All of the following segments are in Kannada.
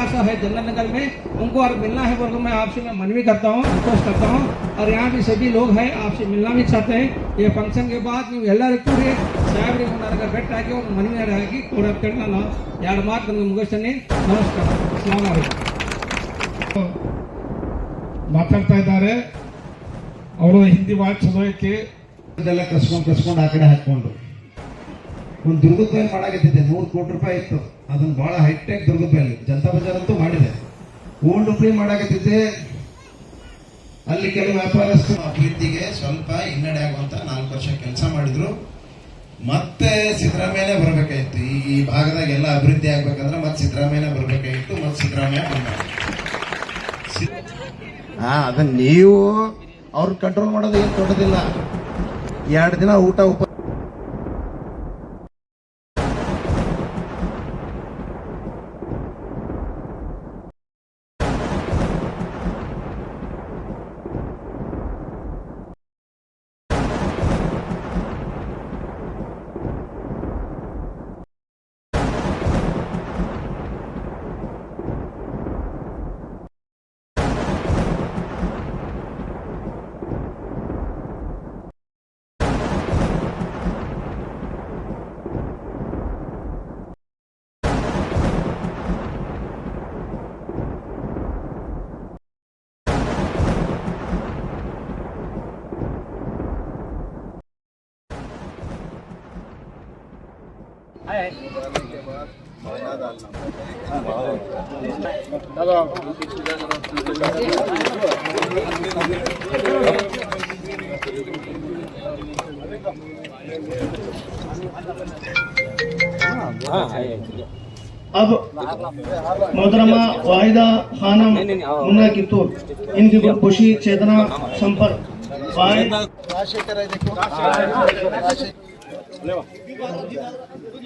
है जन्नत नगर में उनको और मिलना है बोल मैं आपसे मैं मनवी करता हूँ रिक्वेस्ट करता हूँ और यहाँ भी सभी लोग हैं आपसे मिलना भी चाहते हैं ये फंक्शन के बाद ನೀವು ಎಲ್ಲರೂ ಕೂಡಿ ಸಾಹೇಬ್ರಿಗೆ ನನಗೆ ಭೇಟಿ ಹಾಕಿ ಒಂದು ಮನವಿ ಹಾಕಿ ಕೊಡೋಕೆ ನಾನು ಎರಡು ಮಾತು ನನಗೆ ಮುಗಿಸ್ತೀನಿ ನಮಸ್ಕಾರ ಅಸ್ಲಾಂ ವಲೈಕುಮ್ ಮಾತಾಡ್ತಾ ಇದ್ದಾರೆ ಅವರು ಹಿಂದಿ ಭಾಳ ಚಲೋ ಐತಿ ಇದೆಲ್ಲ ಕಸ್ಕೊಂಡು ಕಸ್ಕೊಂಡು ಆ ಕಡೆ ಹಾಕೊಂಡು ಒಂದು ದುರ್ಗದ ಮೇಲೆ ಮಾಡಾಕತ್ತಿದ್ದೆ, ನೂರು ಕೋಟಿ ರೂಪಾಯಿ ಇತ್ತು. ಅದನ್ನ ಭಾಳ ಹೈಟೆಕ್ ದುರ್ಗದ ಮೇಲೆ ಜನತಾ ಬಜಾರ್ ಅಂತೂ ಮಾಡಿದೆ. ಓಲ್ಡ್ ಹುಬ್ಳಿ ಮಾಡಾಕತ್ತಿದ್ದೆ, ಅಲ್ಲಿ ಕೆಲವು ವ್ಯಾಪಾರಸ್ಥರು ಅಭಿವೃದ್ಧಿಗೆ ಸ್ವಲ್ಪ ಹಿನ್ನಡೆ ಆಗುವಂತ ನಾಲ್ಕು ವರ್ಷ ಕೆಲಸ ಮಾಡಿದ್ರು. ಮತ್ತೆ ಸಿದ್ದರಾಮಯ್ಯನೇ ಬರಬೇಕಾಗಿತ್ತು ಈ ಭಾಗದಾಗ ಎಲ್ಲ ಅಭಿವೃದ್ಧಿ ಆಗ್ಬೇಕಂದ್ರೆ ಮತ್ತೆ ಸಿದ್ದರಾಮಯ್ಯನೇ ಬರಬೇಕಾಗಿತ್ತು ಮತ್ತೆ ಸಿದ್ದರಾಮಯ್ಯ ಹಾ ಅದನ್ನ ನೀವು ಅವ್ರನ್ನ ಕಂಟ್ರೋಲ್ ಮಾಡೋದು ಏನು ದೊಡ್ಡದಿಲ್ಲ. ಎರಡು ದಿನ ಊಟ ಉಪ अब मोहतरमा वाहिदा खानम मुन्ना कितूर इनकी खुशी चेतना संपर्क। राशेखर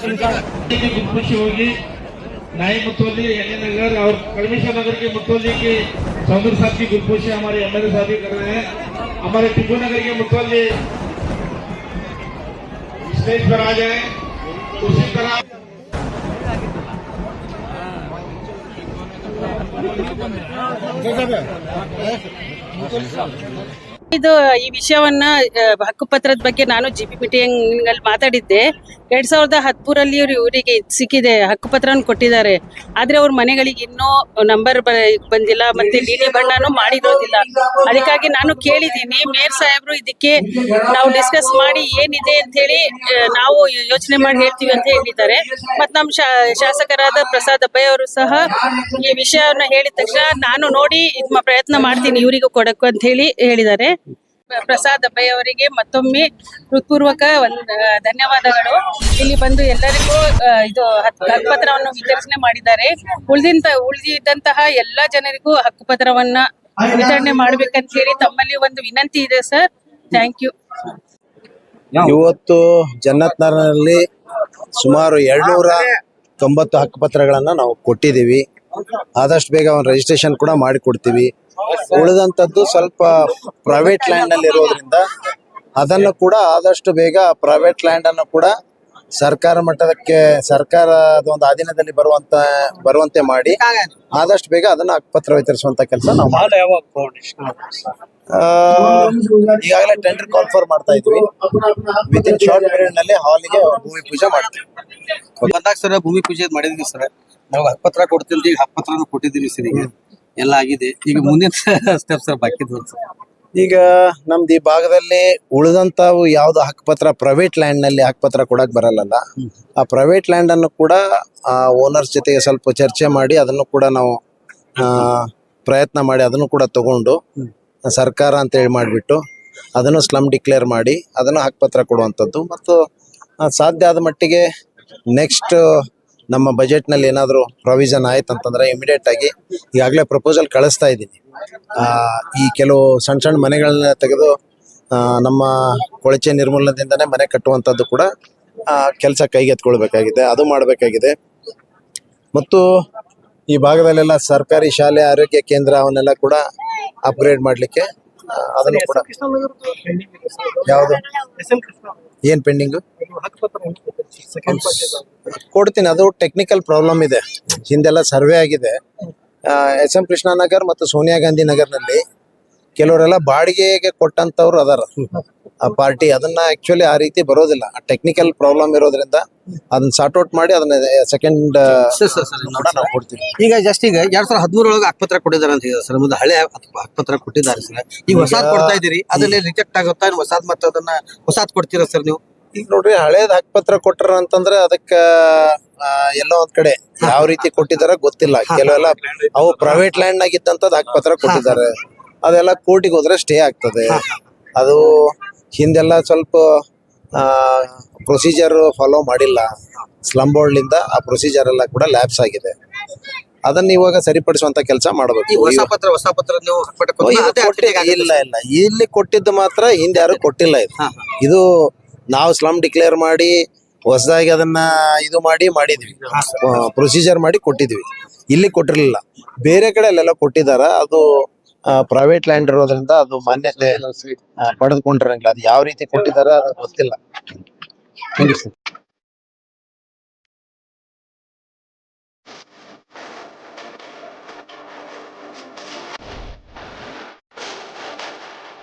खुशी होगी नाई मुतोली यानी नगर और कलमेश्वर नगर के मुतोली के सौंदर साहब की गुलपोशी हमारे एम एल साहब कर रहे हैं हमारे टिब्बू नगर के मुतोली स्टेज पर आ जाए उसी तरह 你在这边，哎，你。ಇದು ಈ ವಿಷಯವನ್ನ ಹಕ್ಕುಪತ್ರದ ಬಗ್ಗೆ ನಾನು ಜಿ ಪಿ ಮೀಟಿಂಗ್ ಅಲ್ಲಿ ಮಾತಾಡಿದ್ದೆ. ಎರಡ್ ಸಾವಿರದ ಹದಿಮೂರಲ್ಲಿ ಇವ್ರು ಇವರಿಗೆ ಸಿಕ್ಕಿದೆ ಹಕ್ಕುಪತ್ರವನ್ನು ಕೊಟ್ಟಿದ್ದಾರೆ. ಆದ್ರೆ ಅವ್ರ ಮನೆಗಳಿಗೆ ಇನ್ನೂ ನಂಬರ್ ಬಂದಿಲ್ಲ ಮತ್ತೆ ಡಿ ಬಣ್ಣನು ಮಾಡಿರೋದಿಲ್ಲ. ಅದಕ್ಕಾಗಿ ನಾನು ಕೇಳಿದ್ದೀನಿ ಮೇಯರ್ ಸಾಹೇಬ್ರು ಇದಕ್ಕೆ ನಾವು ಡಿಸ್ಕಸ್ ಮಾಡಿ ಏನಿದೆ ಅಂತ ಹೇಳಿ ನಾವು ಯೋಚನೆ ಮಾಡಿ ಹೇಳ್ತೀವಿ ಅಂತ ಹೇಳಿದ್ದಾರೆ. ಮತ್ ನಮ್ಮ ಶಾಸಕರಾದ ಪ್ರಸಾದ್ ಅಬ್ಬಯ್ಯ ಅವರು ಸಹ ಈ ವಿಷಯವನ್ನು ಹೇಳಿದ ತಕ್ಷಣ ನಾನು ನೋಡಿ ಇದ್ ಪ್ರಯತ್ನ ಮಾಡ್ತೀನಿ ಇವರಿಗೂ ಕೊಡಕ್ಕೂ ಅಂತ ಹೇಳಿ ಹೇಳಿದ್ದಾರೆ. ಪ್ರಸಾದ್ ಅಭಯ್ ಅವರಿಗೆ ಮತ್ತೊಮ್ಮೆ ಹೃತ್ಪೂರ್ವಕ ಒಂದು ಧನ್ಯವಾದಗಳು. ಇಲ್ಲಿ ಬಂದು ಎಲ್ಲರಿಗೂ ಇದು ಹಕ್- ಹಕ್ಕುಪತ್ರವನ್ನು ವಿತರಣೆ ಮಾಡಿದ್ದಾರೆ. ಉಳಿದಿಂತ ಉಳಿದಿದ್ದಂತಹ ಎಲ್ಲಾ ಜನರಿಗೂ ಹಕ್ಕುಪತ್ರವನ್ನ ವಿತರಣೆ ಮಾಡ್ಬೇಕಂತ ಹೇಳಿ ತಮ್ಮಲ್ಲಿ ಒಂದು ವಿನಂತಿ ಇದೆ, ಸರ್. ಥ್ಯಾಂಕ್ ಯು ಇವತ್ತು ಜನತ್ನಲ್ಲಿ ಸುಮಾರು ಎರಡ್ನೂರ ತೊಂಬತ್ತು ಹಕ್ಕುಪತ್ರಗಳನ್ನ ನಾವು ಕೊಟ್ಟಿದ್ದೀವಿ. ಆದಷ್ಟು ಬೇಗ ಒಂದು ರಿಜಿಸ್ಟ್ರೇಷನ್ ಕೂಡ ಮಾಡಿ ಕೊಡ್ತೀವಿ ಉಳಿದಂಥದ್ದು ಸ್ವಲ್ಪ ಪ್ರೈವೇಟ್ ಲ್ಯಾಂಡ್ ಅಲ್ಲಿ ಇರೋದ್ರಿಂದ ಅದನ್ನು ಕೂಡ ಆದಷ್ಟು ಬೇಗ ಪ್ರೈವೇಟ್ ಲ್ಯಾಂಡ್ ಅನ್ನು ಕೂಡ ಸರ್ಕಾರ ಮಟ್ಟದಕ್ಕೆ ಸರ್ಕಾರದ ಒಂದು ಅಧೀನದಲ್ಲಿ ಬರುವಂತ ಬರುವಂತೆ ಮಾಡಿ ಆದಷ್ಟು ಬೇಗ ಅದನ್ನ ಪತ್ರ ವಿತರಿಸುವಂತ ಕೆಲಸ ನಾವು ಈಗಾಗಲೇ ಟೆಂಡರ್ ಕನ್ಫರ್ಮ್ ಮಾಡ್ತಾ ಇದ್ವಿ. ವಿತ್ ಇನ್ ಶಾರ್ಟ್ ಪೀರಿಯಡ್ನಲ್ಲಿ ಹಾಲಿಗೆ ಭೂಮಿ ಪೂಜೆ ಮಾಡ್ತೀವಿ. ಬಂದಾಗ ಸರ್ ಭೂಮಿ ಪೂಜೆ ಮಾಡಿದೀವಿ ಸರ್. ನಾವು ಹತ್ಪತ್ರ ಕೊಡ್ತೀವಿ ಈಗ ಹಕ್ಕಪತ್ರನು ಕೊಟ್ಟಿದ್ದೀವಿ ಸರ್ ಈಗ. ಎಲ್ಲ ಆಗಿದೆ. ಈಗ ಮುಂದಿನ ಸ್ಟೆಪ್ಸ್ ಬಾಕಿ ಈಗ ನಮ್ದು ಈ ಭಾಗದಲ್ಲಿ ಉಳಿದಂಥವು ಯಾವ್ದು ಹಕ್ಕುಪತ್ರ ಪ್ರೈವೇಟ್ ಲ್ಯಾಂಡ್ನಲ್ಲಿ ಹಕ್ಕುಪತ್ರ ಕೊಡಕ್ ಬರಲ್ಲಲ್ಲ. ಆ ಪ್ರೈವೇಟ್ ಲ್ಯಾಂಡ್ ಅನ್ನು ಕೂಡ ಓನರ್ಸ್ ಜೊತೆಗೆ ಸ್ವಲ್ಪ ಚರ್ಚೆ ಮಾಡಿ ಅದನ್ನು ಕೂಡ ನಾವು ಆ, ಪ್ರಯತ್ನ ಮಾಡಿ ಅದನ್ನು ಕೂಡ ತಗೊಂಡು ಸರ್ಕಾರ ಅಂತ ಹೇಳಿ ಮಾಡಿಬಿಟ್ಟು ಅದನ್ನು ಸ್ಲಮ್ ಡಿಕ್ಲೇರ್ ಮಾಡಿ ಅದನ್ನು ಹಕ್ಕುಪತ್ರ ಕೊಡುವಂಥದ್ದು. ಮತ್ತು ಆ, ಸಾಧ್ಯ ಆದ ಮಟ್ಟಿಗೆ ನೆಕ್ಸ್ಟ್ ನಮ್ಮ ಬಜೆಟ್ನಲ್ಲಿ ಏನಾದರೂ ಪ್ರಾವಿಷನ್ ಆಯ್ತು ಅಂತಂದ್ರೆ ಇಮಿಡಿಯೇಟ್ ಆಗಿ ಈಗಾಗಲೇ ಪ್ರಪೋಸಲ್ ಕಳಿಸ್ತಾ ಇದ್ದೀನಿ. ಈ ಕೆಲವು ಸಣ್ಣ ಸಣ್ಣ ಮನೆಗಳನ್ನ ತೆಗೆದು ನಮ್ಮ ಕೊಳಚೆ ನಿರ್ಮೂಲನದಿಂದನೇ ಮನೆ ಕಟ್ಟುವಂಥದ್ದು ಕೂಡ ಕೆಲಸ ಕೈಗೆತ್ಕೊಳ್ಬೇಕಾಗಿದೆ ಅದು ಮಾಡಬೇಕಾಗಿದೆ. ಮತ್ತು ಈ ಭಾಗದಲ್ಲೆಲ್ಲ ಸರ್ಕಾರಿ ಶಾಲೆ, ಆರೋಗ್ಯ ಕೇಂದ್ರ ಅವನ್ನೆಲ್ಲ ಕೂಡ ಅಪ್ಗ್ರೇಡ್ ಮಾಡಲಿಕ್ಕೆ ಅದನ್ನು ಕೂಡ ಯಾವುದು? ಏನ್ ಪೆಂಡಿಂಗ್ ಕೊಡ್ತೀನಿ ಅದು ಟೆಕ್ನಿಕಲ್ ಪ್ರಾಬ್ಲಮ್ ಇದೆ. ಹಿಂದೆಲ್ಲ ಸರ್ವೆ ಆಗಿದೆ. ಎಸ್ ಎಂ ಕೃಷ್ಣನಗರ್ ಮತ್ತು ಸೋನಿಯಾ ಗಾಂಧಿ ನಗರ್ನಲ್ಲಿ ಕೆಲವರೆಲ್ಲ ಬಾಡಿಗೆಗೆ ಕೊಟ್ಟಂತವ್ರು ಅದಾರ. ಆ ಪಾರ್ಟಿ ಅದನ್ನ ಆಕ್ಚುಲಿ ಆ ರೀತಿ ಬರೋದಿಲ್ಲ. ಟೆಕ್ನಿಕಲ್ ಪ್ರಾಬ್ಲಮ್ ಇರೋದ್ರಿಂದ ಅದನ್ನ ಸಾರ್ಟ್ ಔಟ್ ಮಾಡಿ ಅದನ್ನ ಸೆಕೆಂಡ್ ನಾವು ಕೊಡ್ತೀವಿ. ಈಗ ಜಸ್ಟ್ ಈಗ ಎರಡ್ ಸಾವಿರದ ಹದಿಮೂರೊಳಗೆ ಆಸ್ಪತ್ರೆ ಕೊಟ್ಟಿದ್ದಾರೆ ಅಂತ ಹೇಳಿದ್ರೆ ಸರ್. ಮುಂದೆ ಹಳೆ ಆಸ್ಪತ್ರೆ ಕೊಟ್ಟಿದ್ದಾರೆ ಸರ್. ಈಗ ಹೊಸಾದ್ ಕೊಡ್ತಾ ಇದ್ದೀರಿ. ಅದನ್ನ ರಿಜೆಕ್ಟ್ ಆಗುತ್ತಾ? ಹೊಸಾದ್ ಮತ್ತೆ ಅದನ್ನ ಹೊಸಾದ್ ಕೊಡ್ತೀರಾ ಸರ್ ನೀವು? ಈಗ ನೋಡ್ರಿ ಹಳೇದ್ ಆಸ್ಪತ್ರೆ ಕೊಟ್ರ ಅಂತಂದ್ರೆ ಅದಕ್ಕ ಎಲ್ಲೋ ಒಂದ್ ಕಡೆ ಯಾವ ರೀತಿ ಕೊಟ್ಟಿದಾರ ಗೊತ್ತಿಲ್ಲ. ಕೆಲವೆಲ್ಲ ಅವು ಪ್ರೈವೇಟ್ ಲ್ಯಾಂಡ್ ಆಗಿದ್ದಂತದ್ ಆಸ್ಪತ್ರೆ ಕೊಟ್ಟಿದ್ದಾರೆ. ಅದೆಲ್ಲ ಕೋರ್ಟಿಗೆ ಹೋದ್ರೆ ಸ್ಟೇ ಆಗ್ತದೆ. ಅದು ಹಿಂದೆಲ್ಲ ಸ್ವಲ್ಪ ಪ್ರೊಸೀಜರ್ ಫಾಲೋ ಮಾಡಿಲ್ಲ. ಸ್ಲಮ್ ಬೋರ್ಡ್ಲಿಂದ ಆ ಪ್ರೊಸೀಜರ್ ಎಲ್ಲ ಕೂಡ ಲ್ಯಾಬ್ಸ್ ಆಗಿದೆ. ಅದನ್ನ ಇವಾಗ ಸರಿಪಡಿಸುವಂತ ಕೆಲಸ ಮಾಡಬೇಕು. ಹೊಸ ಪತ್ರ ಹೊಸ ಪತ್ರ ನೀವು ಅದೇ ಇಲ್ಲ ಇಲ್ಲ. ಇಲ್ಲಿ ಕೊಟ್ಟಿದ್ದು ಮಾತ್ರ ಹಿಂದೆ ಯಾರು ಕೊಟ್ಟಿಲ್ಲ ಇದು. ಹಾ, ಇದು ನಾವು ಸ್ಲಮ್ ಡಿಕ್ಲೇರ್ ಮಾಡಿ ಹೊಸದಾಗಿ ಅದನ್ನ ಇದು ಮಾಡಿ ಮಾಡಿದ್ವಿ. ಪ್ರೊಸೀಜರ್ ಮಾಡಿ ಕೊಟ್ಟಿದ್ವಿ. ಇಲ್ಲಿ ಕೊಟ್ಟಿರ್ಲಿಲ್ಲ. ಬೇರೆ ಕಡೆ ಅಲ್ಲೆಲ್ಲ ಕೊಟ್ಟಿದಾರ. ಅದು ಪ್ರೈವೇಟ್ ಲ್ಯಾಂಡ್ ಇರೋದ್ರಿಂದ ಅದು ಮಾನ್ಯತೆ ಪಡೆದುಕೊಂಡಿರಂಗಿಲ್ಲ. ಅದು ಯಾವ ರೀತಿ ಕೊಟ್ಟಿದ್ದಾರೆ ಅದು ಗೊತ್ತಿಲ್ಲ.